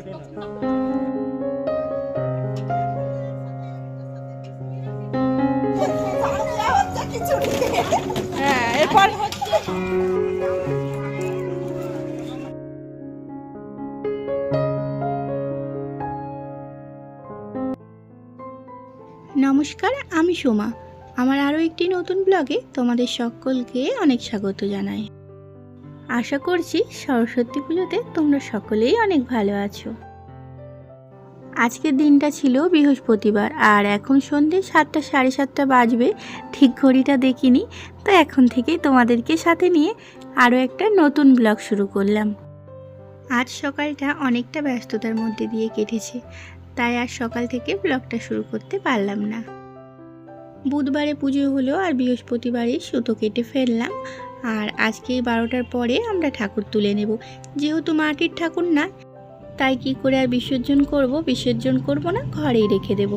নমস্কার আমি সোমা। আমার আরও একটি নতুন ব্লগে তোমাদের সকলকে অনেক স্বাগত জানাই। আশা করছি সরস্বতী পুজোতে তোমরা সকলেই অনেক ভালো আছো। আজকের দিনটা ছিল বৃহস্পতিবার, আর এখন সন্ধে সাতটা, সাড়ে সাতটা বাজবে। ঠিক ঘড়িটা দেখিনি, তো এখন থেকেই তোমাদেরকে সাথে নিয়ে আরও একটা নতুন ব্লগ শুরু করলাম। আজ সকালটা অনেকটা ব্যস্ততার মধ্যে দিয়ে কেটেছে, তাই আর সকাল থেকে ব্লগটা শুরু করতে পারলাম না। বুধবারে পুজো হলো, আর বৃহস্পতিবারে সুতো কেটে ফেললাম আর আজকে এই বারোটার পরে আমরা ঠাকুর তুলে নেব। যেহেতু মাটির ঠাকুর না তাই কি করে আর বিসর্জন করব? বিসর্জন করব না ঘরেই রেখে দেব।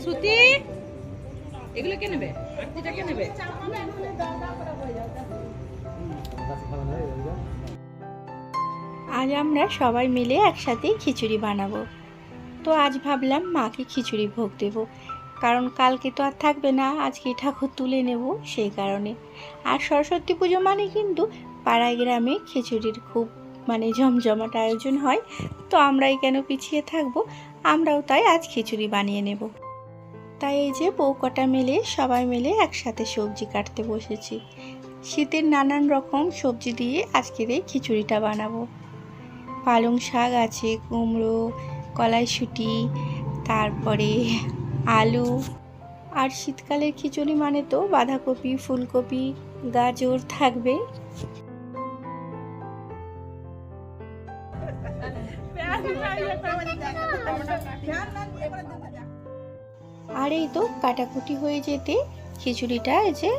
সুতি এগুলো কে নেবে? কে নেবে? আজ আমরা সবাই মিলে একসাথে খিচুড়ি বানাবো। তো আজ ভাবলাম মাকে খিচুড়ি ভোগ দেব। কারণ কালকে তো আর থাকবে না, আজকে ঠাকুর তুলে নেব সেই কারণে। আর সরস্বতী পুজো মানে কিন্তু পাড়ায় গ্রামে খিচুড়ির খুব মানে জমজমাট আয়োজন হয়। তো আমরাই কেন পিছিয়ে থাকব? আমরাও তাই আজ খিচুড়ি বানিয়ে নেব। তাই এই যে বউ কটা মিলে সবাই মিলে একসাথে সবজি কাটতে বসেছি। শীতের নানান রকম সবজি দিয়ে আজকের এই খিচুড়িটা বানাবো। পালং শাক আছে, কুমড়ো, কলাইশুঁটি, তারপরে আলু। আর শীতকালের খিচুড়ি মানে তো বাঁধাকপি, ফুলকপি, গাজর থাকবে। আর এই তো কাটাকুটি হয়ে যেতে খিচুড়িটা এই যে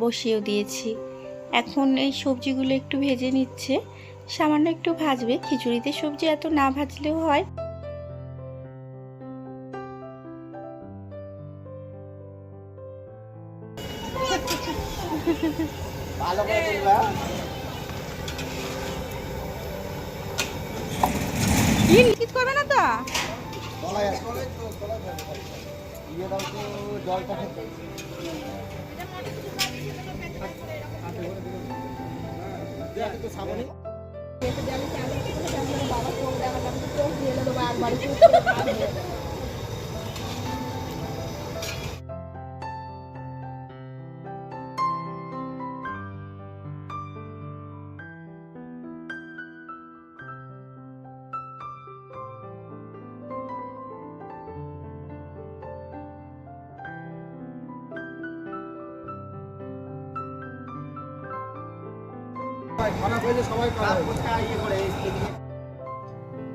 বসিয়েও দিয়েছি। এখন এই সবজিগুলো একটু ভেজে নিচ্ছে। সামান্য একটু ভাজবে খিচুড়িতে সবজি এত না ভাজলেও হয়। না তো? খেতে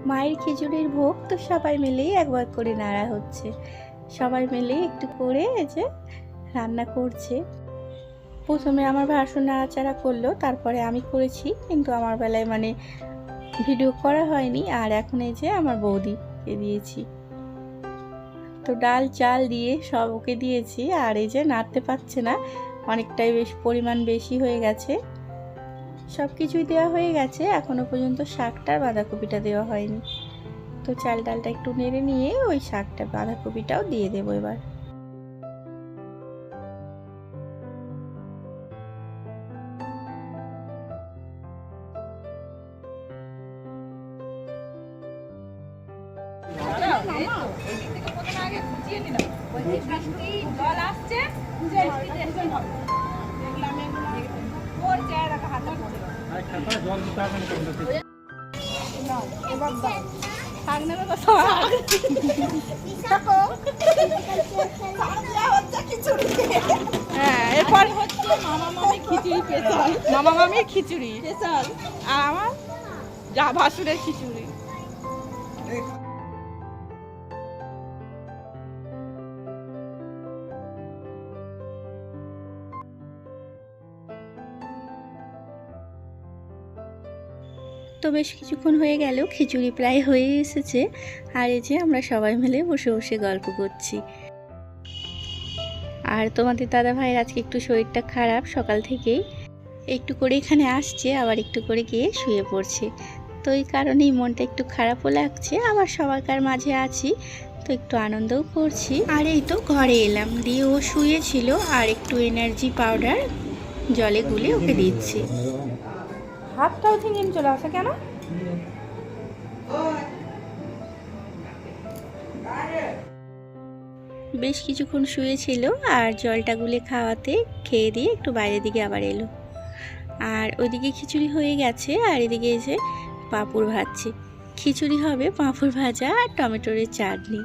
মায়ের খিচুড়ির ভোগ তো সবাই মিলেই একবার করে নাড়া হচ্ছে। সবাই মিলে একটু করে যে রান্না করছে। প্রথমে আমার ভাসুর নাড়াচাড়া করল, তারপরে আমি করেছি, কিন্তু আমার বেলায় মানে ভিডিও করা হয়নি, আর এখন এই যে আমার বৌদিকে দিয়েছি। তো ডাল, চাল দিয়ে সব ওকে দিয়েছি, আর এই যে নাড়তে পারছে না, অনেকটাই বেশ পরিমাণ বেশি হয়ে গেছে। সব কিছুই দেওয়া হয়ে গেছে এখনও পর্যন্ত শাকটা আর বাঁধাকপিটা দেওয়া হয়নি। তো চাল ডালটা একটু নেড়ে নিয়ে ওই শাকটা, বাঁধাকপিটাও দিয়ে দেবো এবার। জল আসছে হ্যাঁ এরপর হচ্ছে মামা খিচুড়ি মামির খিচুড়ি আর আমার যা ভাসুরের খিচুড়ি তো বেশ কিছুক্ষণ হয়ে গেল, খিচুড়ি প্রায় হয়ে এসেছে। আর এই যে আমরা সবাই মিলে বসে বসে গল্প করছি। আর তোমাদের দাদা ভাইয়ের আজকে একটু শরীরটা খারাপ, সকাল থেকেই একটু করে এখানে আসছে, আবার একটু করে গিয়ে শুয়ে পড়ছে। তো এই কারণেই মনটা একটু খারাপও লাগছে, আবার সবাইকার মাঝে আছি, তো একটু আনন্দও করছি। আর এই তো ঘরে এলাম, দিয়ে ও শুয়েছিল, আর একটু এনার্জি পাউডার জলে গুলে ওকে দিচ্ছি। হাতটাও ঝিঙিন চলে আসে কেন? বেশ কিছুক্ষণ শুয়েছিল আর জলটা গুলে খাওয়াতে খেয়ে দিয়ে একটু বাইরের দিকে আবার এলো। আর ওইদিকে খিচুড়ি হয়ে গেছে আর এদিকে এসে পাঁপড় ভাজছে। খিচুড়ি হবে পাঁপড় ভাজা আর টমেটোর চাটনি।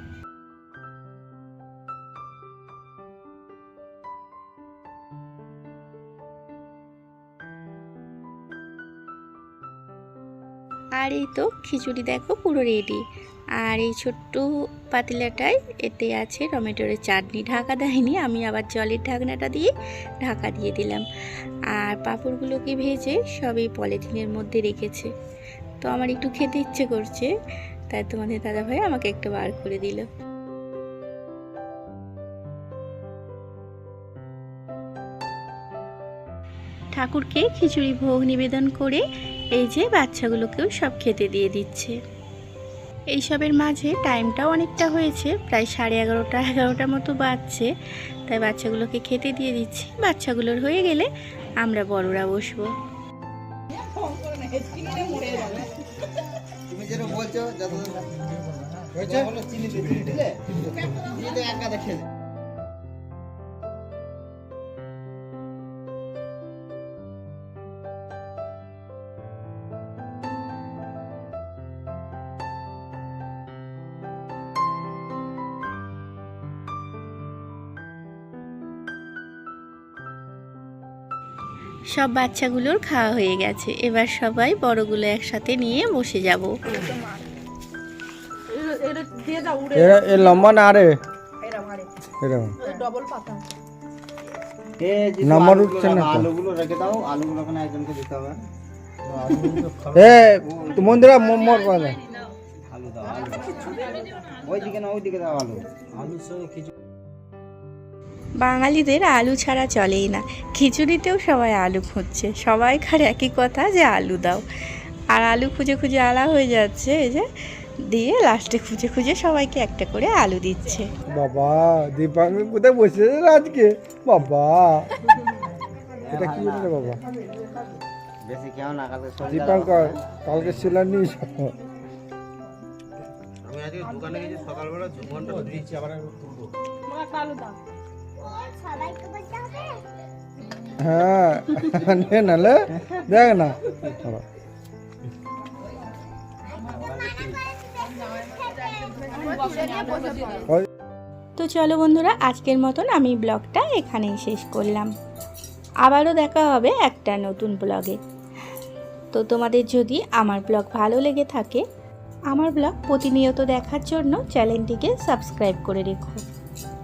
আর এই তো খিচুড়ি দেখো পুরো রেডি আর এই ছোট্ট পাতিলাটায় এতে আছে টমেটোর চাটনি। ঢাকা দেয়নি, আমি আবার জলের ঢাকনাটা দিয়ে ঢাকা দিয়ে দিলাম। আর পাঁপড়গুলোকে ভেজে সবই পলিথিনের মধ্যে রেখেছে। তো আমার একটু খেতে ইচ্ছে করছে, তাই তোমাদের দাদাভাই আমাকে একটু বার করে দিল। ঠাকুরকে খিচুড়ি ভোগ নিবেদন করে এই যে বাচ্চাগুলোকেও সব খেতে দিয়ে দিচ্ছে। এইসবের মাঝে টাইমটাও অনেকটা হয়েছে প্রায় সাড়ে এগারোটা এগারোটার মতো বাজছে। তাই বাচ্চাগুলোকে খেতে দিয়ে দিচ্ছি। বাচ্চাগুলোর হয়ে গেলে আমরা বড়রা বসবো। তুমি সব বাচ্চাগুলোর খাওয়া হয়ে গেছে। এবার সবাই বড়গুলো একসাথে নিয়ে বসে যাব। এটা দিয়ে দাও উড়ে এ এ লম্বা না রে এরকম। ডবল পাতা নাম্বার উঠছে না আলুগুলো রেখে দাও আলুগুলো ওখানে একজনকে দিতে হবে এ মন্দিরা মোর পাবে আলু দাও। ওইদিকে না ওইদিকে দাও আলু। সঙ্গে খিচুড়ি বাঙালিদের আলু ছাড়া চলেই না। খিচুড়িতেও সবাই আলু খুঁজছে। সবাইকার একই কথা যে আলু দাও। আর আলু খুঁজে খুঁজে আলা হয়ে যাচ্ছে এই যে দিয়ে লাস্টে খুঁজে খুঁজে সবাইকে একটা করে আলু দিচ্ছে। বাবা দীপাঙ্কর কোথায় বসে আজকে? বাবা। এটা কি রে বাবা? বেশি কেউ না কালকে দীপাঙ্কর কালকে শিলা নিস আমি আজকে দোকানে গেছি সকালবেলা ঘণ্টা দিয়েছি আবার তুলবো। মা কালো দাও। হ্যাঁ। দেখ না। তো চলো বন্ধুরা, আজকের মতন আমি ব্লগটা এখানেই শেষ করলাম। আবারও দেখা হবে একটা নতুন ব্লগে। তো তোমাদের যদি আমার ব্লগ ভালো লেগে থাকে, আমার ব্লগ প্রতিনিয়ত দেখার জন্য চ্যানেলটিকে সাবস্ক্রাইব করে রেখো।